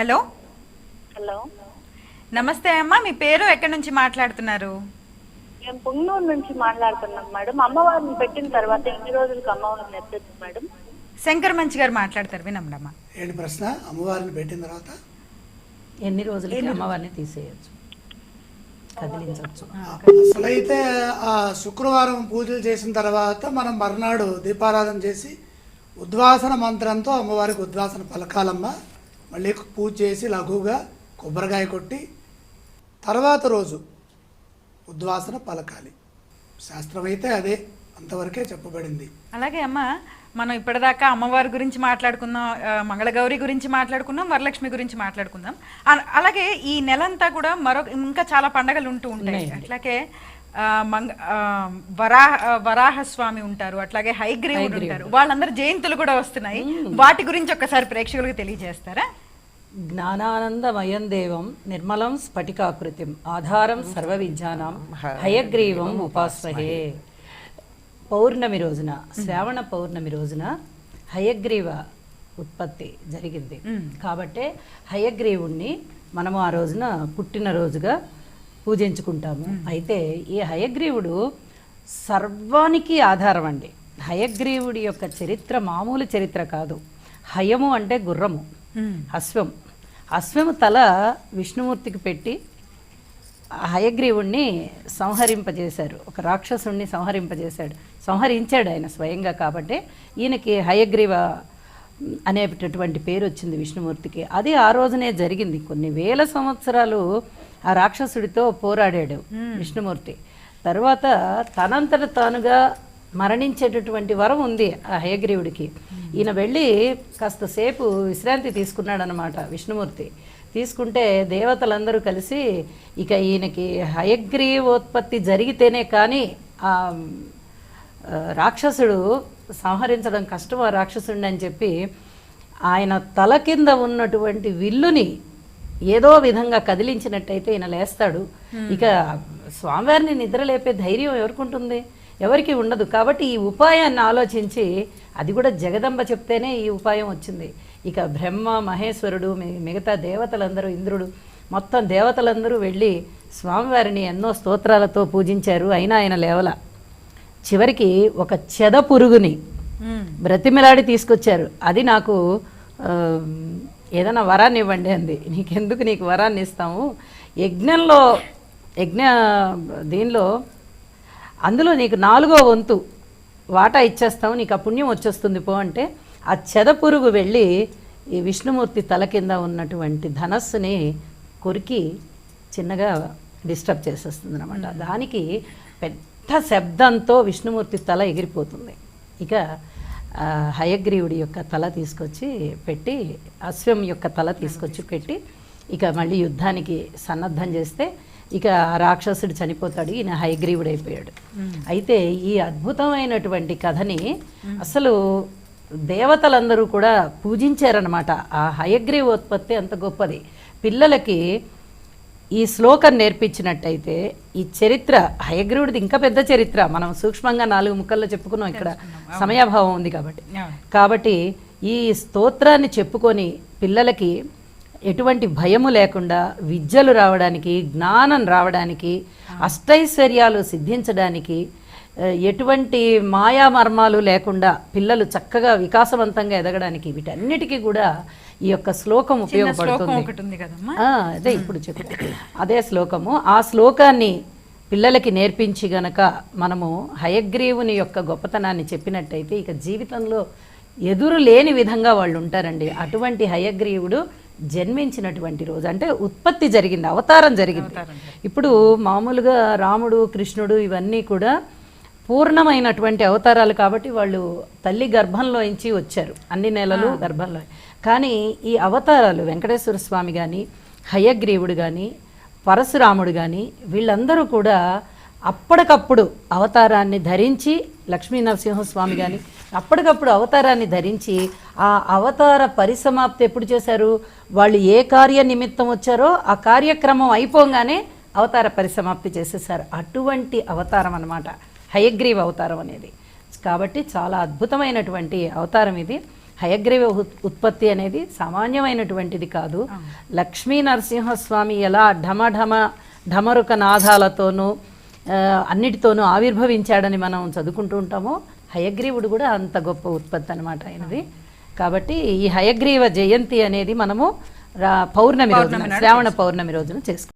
Hello? Hello. నమస్తే అమ్మా మీ పేరు ఎక్కడి నుంచి మాట్లాడుతున్నారు? మేము పుంగనూరు నుంచి మాట్లాడుతున్నాం మేడం. అమ్మవారిని పెట్టిన తర్వాత ఎన్ని రోజులకు అమ్మవారిని ఎత్తచ్చు మేడం. శంకర్ మంచి గారు మాట్లాడతారు వినమ్మా ఏంటి ప్రశ్న? అమ్మవారిని పెట్టిన తర్వాత? ఎన్ని రోజులకి అమ్మవారిని తీసేయచ్చు? కదిలించవచ్చు అసలైతే ఆ శుక్రవారం పూజలు చేసిన తర్వాత మనం మర్నాడు దీపారాధన చేసి ఉద్వాసన మంత్రంతో అమ్మవారికి ఉద్వాసన పలకాలమ్మ. మళ్ళీ పూజ చేసి లఘువుగా కొబ్బరికాయ కొట్టి తర్వాత రోజు ఉద్వాసన పలకాలి. శాస్త్రం అయితే అదే అంతవరకే చెప్పబడింది. అలాగే అమ్మ మనం ఇప్పటిదాకా అమ్మవారి గురించి మాట్లాడుకుందాం మంగళగౌరి గురించి మాట్లాడుకున్నాం వరలక్ష్మి గురించి మాట్లాడుకుందాం. అలాగే ఈ నెలంతా కూడా మరొక ఇంకా చాలా పండగలు ఉంటూ ఉంటాయి. అట్లాగే మంగ వరాహ వరాహస్వామి ఉంటారు అట్లాగే హైగ్రీవుడు ఉంటారు. వాళ్ళందరూ జయంతులు కూడా వస్తున్నాయి. వాటి గురించి ఒక్కసారి ప్రేక్షకులకు తెలియజేస్తారా? జ్ఞానానందమయం దేవం నిర్మలం స్ఫటికాకృతిం ఆధారం సర్వ విద్యానాం హయగ్రీవం ఉపాస్మహే. పౌర్ణమి రోజున శ్రావణ పౌర్ణమి రోజున హయగ్రీవ ఉత్పత్తి జరిగింది. కాబట్టే హయగ్రీవుణ్ణి మనము ఆ రోజున పుట్టినరోజుగా పూజించుకుంటాము. అయితే ఈ హయగ్రీవుడు సర్వానికి ఆధారం అండి హయగ్రీవుడి యొక్క చరిత్ర మామూలు చరిత్ర కాదు. హయము అంటే గుర్రము అశ్వం అశ్వము. తల విష్ణుమూర్తికి పెట్టి హయగ్రీవుణ్ణి సంహరింపజేశారు. ఒక రాక్షసుణ్ణి సంహరింపజేశాడు. సంహరించాడు ఆయన స్వయంగా కాబట్టి ఈయనకి హయగ్రీవ అనేటటువంటి పేరు వచ్చింది విష్ణుమూర్తికి. అది ఆ రోజునే జరిగింది. కొన్ని వేల సంవత్సరాలు ఆ రాక్షసుడితో పోరాడాడు విష్ణుమూర్తి. తర్వాత తనంతట తానుగా మరణించేటటువంటి వరం ఉంది ఆ హయగ్రీవుడికి. ఈయన వెళ్ళి కాస్త సేపు విశ్రాంతి తీసుకున్నాడు అనమాట విష్ణుమూర్తి. తీసుకుంటే దేవతలందరూ కలిసి ఇక ఈయనకి హయగ్రీవోత్పత్తి జరిగితేనే కానీ ఆ ఆ, రాక్షసుడు సంహరించడం కష్టం ఆ రాక్షసుడిని అని చెప్పి ఆయన తల కింద ఉన్నటువంటి విల్లుని ఏదో విధంగా కదిలించినట్టయితే ఈయన లేస్తాడు. ఇక స్వామివారిని నిద్రలేపే ధైర్యం ఎవరికి ఉంటుంది ఎవరికి ఉండదు. కాబట్టి ఈ ఉపాయాన్ని ఆలోచించి అది కూడా జగదంబ చెప్తేనే ఈ ఉపాయం వచ్చింది. ఇక బ్రహ్మ మహేశ్వరుడు మిగతా దేవతలందరూ ఇంద్రుడు మొత్తం దేవతలందరూ వెళ్ళి స్వామివారిని ఎన్నో స్తోత్రాలతో పూజించారు. అయినా ఆయన లేవల. చివరికి ఒక చెద పురుగుని బ్రతిమిలాడి తీసుకొచ్చారు. అది నాకు ఏదైనా వరాన్ని ఇవ్వండి అంది. నీకెందుకు నీకు వరాన్ని ఇస్తాము యజ్ఞంలో యజ్ఞ దీనిలో అందులో నీకు నాలుగో వంతు వాటా ఇచ్చేస్తాము నీకు ఆ పుణ్యం వచ్చేస్తుంది పో అంటే ఆ చెద పురుగు వెళ్ళి ఈ విష్ణుమూర్తి తల కింద ఉన్నటువంటి ధనస్సుని కొరికి చిన్నగా డిస్టర్బ్ చేసేస్తుంది అనమాట దానికి పెద్ద శబ్దంతో విష్ణుమూర్తి తల ఎగిరిపోతుంది. ఇక హయగ్రీవుడి యొక్క తల తీసుకొచ్చి పెట్టి అశ్వం యొక్క తల తీసుకొచ్చి పెట్టి ఇక మళ్ళీ యుద్ధానికి సన్నద్ధం చేస్తే ఇక రాక్షసుడు చనిపోతాడు ఈయన హయగ్రీవుడు అయిపోయాడు అయితే ఈ అద్భుతమైనటువంటి కథని అసలు దేవతలందరూ కూడా పూజించారనమాట ఆ హయగ్రీవోత్పత్తి అంత గొప్పది. పిల్లలకి ఈ శ్లోకం నేర్పించినట్టయితే ఈ చరిత్ర హయగ్రీవుడిది ఇంకా పెద్ద చరిత్ర. మనం సూక్ష్మంగా నాలుగు ముక్కల్లో చెప్పుకున్నాం ఇక్కడ. సమయాభావం ఉంది కాబట్టి. కాబట్టి ఈ స్తోత్రాన్ని చెప్పుకొని పిల్లలకి ఎటువంటి భయము లేకుండా విద్యలు రావడానికి జ్ఞానం రావడానికి అష్టైశ్వర్యాలు సిద్ధించడానికి ఎటువంటి మాయా మర్మాలు లేకుండా పిల్లలు చక్కగా వికాసవంతంగా ఎదగడానికి వీటన్నిటికీ కూడా ఈ యొక్క శ్లోకం ఉపయోగపడుతుంది. అదే ఇప్పుడు చెప్పు అదే శ్లోకము. ఆ శ్లోకాన్ని పిల్లలకి నేర్పించి గనక మనము హయగ్రీవుని యొక్క గొప్పతనాన్ని చెప్పినట్టయితే ఇక జీవితంలో ఎదురు లేని విధంగా వాళ్ళు ఉంటారండి. అటువంటి హయగ్రీవుడు జన్మించినటువంటి రోజు అంటే ఉత్పత్తి జరిగింది. అవతారం జరిగింది. ఇప్పుడు మామూలుగా రాముడు కృష్ణుడు ఇవన్నీ కూడా పూర్ణమైనటువంటి అవతారాలు కాబట్టి వాళ్ళు తల్లి గర్భంలో నుంచి వచ్చారు. అన్ని నెలలు గర్భంలో. కానీ ఈ అవతారాలు వెంకటేశ్వర స్వామి కానీ హయగ్రీవుడు కానీ పరశురాముడు కానీ వీళ్ళందరూ కూడా అప్పటికప్పుడు అవతారాన్ని ధరించి లక్ష్మీ నరసింహస్వామి కానీ అప్పటికప్పుడు అవతారాన్ని ధరించి ఆ అవతార పరిసమాప్తి ఎప్పుడు చేశారు? వాళ్ళు ఏ కార్య నిమిత్తం వచ్చారో ఆ కార్యక్రమం అయిపోగానే అవతార పరిసమాప్తి చేసేసారు. అటువంటి అవతారం అన్నమాట. హయగ్రీవ అవతారం అనేది కాబట్టి చాలా అద్భుతమైనటువంటి అవతారం ఇది. హయగ్రీవ ఉత్- ఉత్పత్తి అనేది సామాన్యమైనటువంటిది కాదు. లక్ష్మీ నరసింహస్వామి ఎలా ఢమ ఢమ ఢమరుక నాదాలతోనూ అన్నిటితోనూ ఆవిర్భవించాడని మనం చదువుకుంటూ ఉంటామో. హయగ్రీవుడు కూడా అంత గొప్ప ఉత్పత్తి అనమాట ఆయనది. కాబట్టి ఈ హయగ్రీవ జయంతి అనేది మనము పౌర్ణమి రోజున శ్రావణ పౌర్ణమి రోజున చేసుకుంటాం.